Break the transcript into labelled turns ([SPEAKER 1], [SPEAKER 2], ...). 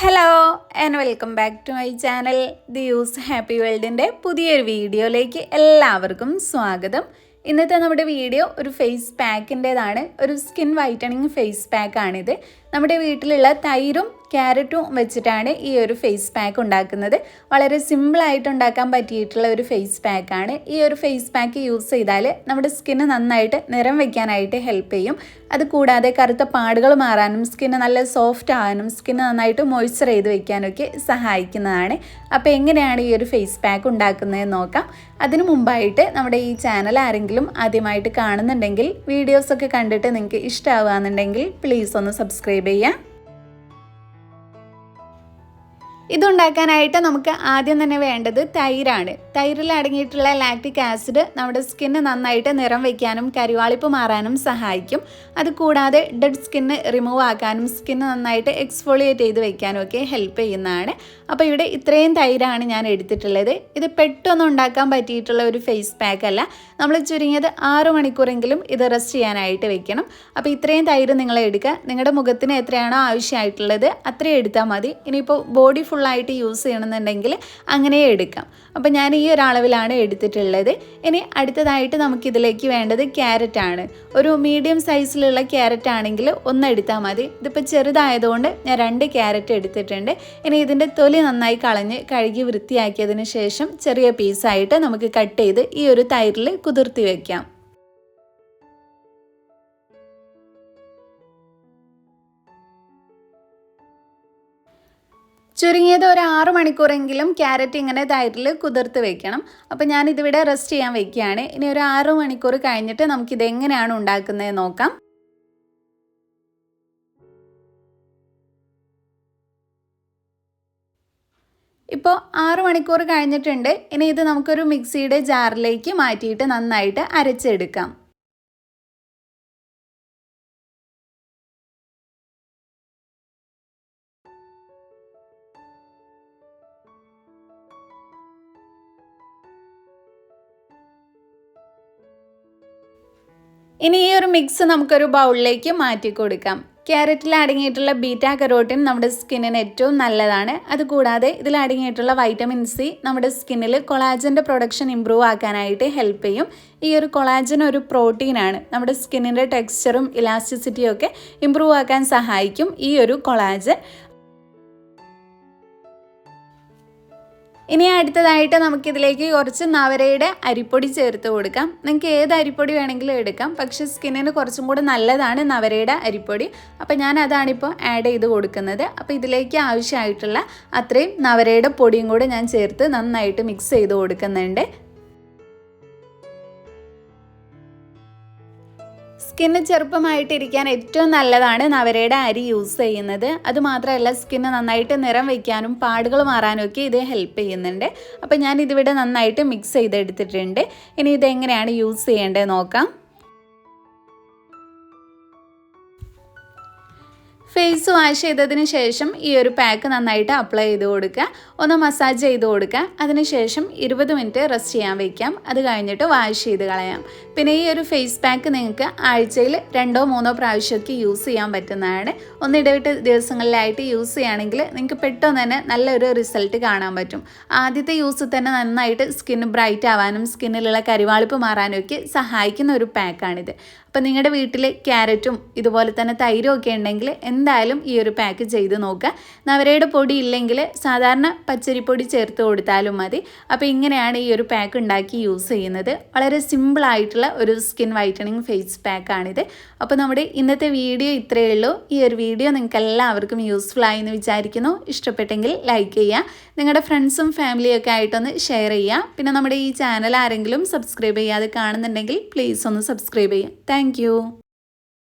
[SPEAKER 1] Hello and welcome back to my channel the use happy വേൾഡിന്റെ പുതിയൊരു വീഡിയോയിലേക്ക് എല്ലാവർക്കും സ്വാഗതം. ഇന്നത്തെ നമ്മുടെ വീഡിയോ ഒരു ഫേസ് പാക്കിന്റേതാണ് ഒരു സ്കിൻ വൈറ്റണിങ് ഫേസ് പാക്കാണിത് നമ്മുടെ വീട്ടിലുള്ള തൈരും ക്യാരറ്റും വെച്ചിട്ടാണ് ഈ ഒരു ഫേസ് പാക്ക് ഉണ്ടാക്കുന്നത്. വളരെ സിമ്പിളായിട്ട് ഉണ്ടാക്കാൻ പറ്റിയിട്ടുള്ള ഒരു ഫേസ് പാക്കാണ് ഈ ഒരു ഫേസ് പാക്ക് യൂസ് ചെയ്താൽ നമ്മുടെ സ്കിന്ന് നന്നായിട്ട് നിറം വയ്ക്കാനായിട്ട് ഹെൽപ്പ് ചെയ്യും. അത് കൂടാതെ കറുത്ത പാടുകൾ മാറാനും സ്കിന്ന് നല്ല സോഫ്റ്റ് ആകാനും സ്കിന്ന് നന്നായിട്ട് മോയ്സ്ചർ ചെയ്ത് വെക്കാനൊക്കെ സഹായിക്കുന്നതാണ്. അപ്പോൾ എങ്ങനെയാണ് ഈ ഒരു ഫേസ് പാക്ക് ഉണ്ടാക്കുന്നതെന്ന് നോക്കാം. അതിനു മുമ്പായിട്ട് നമ്മുടെ ഈ ചാനൽ ആരെങ്കിലും ആദ്യമായിട്ട് കാണുന്നുണ്ടെങ്കിൽ വീഡിയോസൊക്കെ കണ്ടിട്ട് നിങ്ങൾക്ക് ഇഷ്ടമാവുകയെന്നുണ്ടെങ്കിൽ പ്ലീസ് ഒന്ന് സബ്സ്ക്രൈബ് ചെയ്യാം ഇതുണ്ടാക്കാനായിട്ട് നമുക്ക് ആദ്യം തന്നെ വേണ്ടത് തൈരാണ്. തൈരിൽ അടങ്ങിയിട്ടുള്ള ലാക്ടിക് ആസിഡ് നമ്മുടെ സ്കിന്ന് നന്നായിട്ട് നിറം വയ്ക്കാനും കരിവാളിപ്പ് മാറാനും സഹായിക്കും. അത് കൂടാതെ ഡെഡ് സ്കിന്ന് റിമൂവ് ആക്കാനും സ്കിന്ന് നന്നായിട്ട് എക്സ്ഫോളിയേറ്റ് ചെയ്ത് വയ്ക്കാനും ഒക്കെ ഹെൽപ്പ് ചെയ്യുന്നതാണ്. അപ്പോൾ ഇവിടെ ഇത്രയും തൈരാണ് ഞാൻ എടുത്തിട്ടുള്ളത്. ഇത് പെട്ടെന്ന് ഉണ്ടാക്കാൻ പറ്റിയിട്ടുള്ള ഒരു ഫേസ് പാക്ക് അല്ല. നമ്മൾ ചുരുങ്ങിയത് ആറ് മണിക്കൂറെങ്കിലും ഇത് റെസ്റ്റ് ചെയ്യാനായിട്ട് വെക്കണം. അപ്പോൾ ഇത്രയും തൈര് നിങ്ങൾ എടുക്കുക. നിങ്ങളുടെ മുഖത്തിന് എത്രയാണോ ആവശ്യമായിട്ടുള്ളത് അത്രയും എടുത്താൽ മതി. ഇനിയിപ്പോൾ ബോഡി ഫുള്ളായിട്ട് യൂസ് ചെയ്യണമെന്നുണ്ടെങ്കിൽ അങ്ങനെ എടുക്കാം. അപ്പോൾ ഞാൻ ഈ ഒരു അളവിലാണ് എടുത്തിട്ടുള്ളത്. ഇനി അടുത്തതായിട്ട് നമുക്കിതിലേക്ക് വേണ്ടത് ക്യാരറ്റ് ആണ്. ഒരു മീഡിയം സൈസിലുള്ള ക്യാരറ്റ് ആണെങ്കിൽ ഒന്ന് എടുത്താൽ മതി. ഇതിപ്പോൾ ചെറുതായതുകൊണ്ട് ഞാൻ രണ്ട് ക്യാരറ്റ് എടുത്തിട്ടുണ്ട്. ഇനി ഇതിന്റെ തൊലി നന്നായി കളഞ്ഞ് കഴുകി വൃത്തിയാക്കിയതിന് ശേഷം ചെറിയ പീസായിട്ട് നമുക്ക് കട്ട് ചെയ്ത് ഈ ഒരു തൈരിൽ കുതിർത്തി വയ്ക്കാം ചുരുങ്ങിയത് ഒരു ആറ് മണിക്കൂറെങ്കിലും ക്യാരറ്റ് ഇങ്ങനെ തൈരിൽ കുതിർത്ത് വെക്കണം. അപ്പോൾ ഞാൻ ഇതിവിടെ റെസ്റ്റ് ചെയ്യാൻ വെക്കുകയാണ്. ഇനി ഒരു ആറ് മണിക്കൂർ കഴിഞ്ഞിട്ട് നമുക്കിത് എങ്ങനെയാണ് ഉണ്ടാക്കുന്നത് നോക്കാം. ഇപ്പോൾ ആറ് മണിക്കൂർ കഴിഞ്ഞിട്ടുണ്ട്. ഇനി ഇത് നമുക്കൊരു മിക്സിയുടെ ജാറിലേക്ക് മാറ്റിയിട്ട് നന്നായിട്ട് അരച്ചെടുക്കാം. ഇനി ഈ ഒരു മിക്സ് നമുക്കൊരു ബൗളിലേക്ക് മാറ്റി കൊടുക്കാം ക്യാരറ്റിൽ അടങ്ങിയിട്ടുള്ള ബീറ്റ കരോട്ടിൻ നമ്മുടെ സ്കിന്നിന് ഏറ്റവും നല്ലതാണ്. അതുകൂടാതെ ഇതിൽ അടങ്ങിയിട്ടുള്ള വൈറ്റമിൻ സി നമ്മുടെ സ്കിന്നിൽ കൊളാജന്റെ പ്രൊഡക്ഷൻ ഇമ്പ്രൂവ് ആക്കാനായിട്ട് ഹെൽപ്പ് ചെയ്യും. ഈ ഒരു കൊളാജൻ ഒരു പ്രോട്ടീനാണ് നമ്മുടെ സ്കിന്നിന്റെ ടെക്സ്ചറും ഇലാസ്റ്റിസിറ്റിയും ഒക്കെ ഇമ്പ്രൂവ് ആക്കാൻ സഹായിക്കും ഈ ഒരു കൊളാജൻ ഇനി അടുത്തതായിട്ട് നമുക്കിതിലേക്ക് കുറച്ച് നവരയുടെ അരിപ്പൊടി ചേർത്ത് കൊടുക്കാം. നിങ്ങൾക്ക് ഏത് അരിപ്പൊടി വേണമെങ്കിലും എടുക്കാം. പക്ഷെ സ്കിന്നിന് കുറച്ചും കൂടെ നല്ലതാണ് നവരയുടെ അരിപ്പൊടി. അപ്പോൾ ഞാൻ അതാണിപ്പോൾ ആഡ് ചെയ്ത് കൊടുക്കുന്നത്. അപ്പോൾ ഇതിലേക്ക് ആവശ്യമായിട്ടുള്ള അത്രയും നവരയുടെ പൊടിയും കൂടെ ഞാൻ ചേർത്ത് നന്നായിട്ട് മിക്സ് ചെയ്ത് കൊടുക്കുന്നുണ്ട്. സ്കിന്ന് ചെറുപ്പമായിട്ടിരിക്കാൻ ഏറ്റവും നല്ലതാണ് നവരയുടെ അരി യൂസ് ചെയ്യുന്നത്. അതുമാത്രമല്ല സ്കിന്ന് നന്നായിട്ട് നിറം വയ്ക്കാനും പാടുകൾ മാറാനും ഒക്കെ ഇത് ഹെൽപ്പ് ചെയ്യുന്നുണ്ട്. അപ്പോൾ ഞാൻ ഇതിവിടെ നന്നായിട്ട് മിക്സ് ചെയ്തെടുത്തിട്ടുണ്ട്. ഇനി ഇതെങ്ങനെയാണ് യൂസ് ചെയ്യേണ്ടത് നോക്കാം. ഫേസ് വാഷ് ചെയ്തതിന് ശേഷം ഈ ഒരു പാക്ക് നന്നായിട്ട് അപ്ലൈ ചെയ്ത് കൊടുക്കുക. ഒന്ന് മസാജ് ചെയ്ത് കൊടുക്കുക. അതിനുശേഷം ഇരുപത് മിനിറ്റ് റെസ്റ്റ് ചെയ്യാൻ വയ്ക്കാം അത് കഴിഞ്ഞിട്ട് വാഷ് ചെയ്ത് കളയാം. പിന്നെ ഈ ഒരു ഫേസ് പാക്ക് നിങ്ങൾക്ക് ആഴ്ചയിൽ രണ്ടോ മൂന്നോ പ്രാവശ്യമൊക്കെ യൂസ് ചെയ്യാൻ പറ്റുന്നതാണ്. ഒന്നിടവിട്ട് ദിവസങ്ങളിലായിട്ട് യൂസ് ചെയ്യുകയാണെങ്കിൽ നിങ്ങൾക്ക് പെട്ടെന്ന് തന്നെ നല്ലൊരു റിസൾട്ട് കാണാൻ പറ്റും. ആദ്യത്തെ യൂസ് തന്നെ നന്നായിട്ട് സ്കിൻ ബ്രൈറ്റ് ആവാനും സ്കിന്നിലുള്ള കരിവാളിപ്പ് മാറാനും ഒക്കെ സഹായിക്കുന്ന ഒരു പാക്കാണിത് അപ്പോൾ നിങ്ങളുടെ വീട്ടിൽ ക്യാരറ്റും ഇതുപോലെ തന്നെ തൈരും ഒക്കെ ഉണ്ടെങ്കിൽ എന്തായാലും ഈ ഒരു പാക്ക് ചെയ്ത് നോക്കുക നവരയുടെ പൊടി ഇല്ലെങ്കിൽ സാധാരണ പച്ചരിപ്പൊടി ചേർത്ത് കൊടുത്താലും മതി. അപ്പോൾ ഇങ്ങനെയാണ് ഈ ഒരു പാക്ക് ഉണ്ടാക്കി യൂസ് ചെയ്യുന്നത്. വളരെ സിമ്പിളായിട്ടുള്ള ഒരു സ്കിൻ വൈറ്റനിങ് ഫേസ് പാക്കാണിത് അപ്പോൾ നമ്മുടെ ഇന്നത്തെ വീഡിയോ ഇത്രയേ ഉള്ളൂ. ഈ ഒരു വീഡിയോ നിങ്ങൾക്ക് എല്ലാവർക്കും യൂസ്ഫുൾ ആയി എന്ന് വിചാരിക്കുന്നു. ഇഷ്ടപ്പെട്ടെങ്കിൽ ലൈക്ക് ചെയ്യുക നിങ്ങളുടെ ഫ്രണ്ട്സും ഫാമിലിയൊക്കെ ആയിട്ടൊന്ന് ഷെയർ ചെയ്യുക പിന്നെ നമ്മുടെ ഈ ചാനൽ ആരെങ്കിലും സബ്സ്ക്രൈബ് ചെയ്യാതെ കാണുന്നുണ്ടെങ്കിൽ പ്ലീസ് ഒന്ന് സബ്സ്ക്രൈബ് ചെയ്യുക താങ്ക്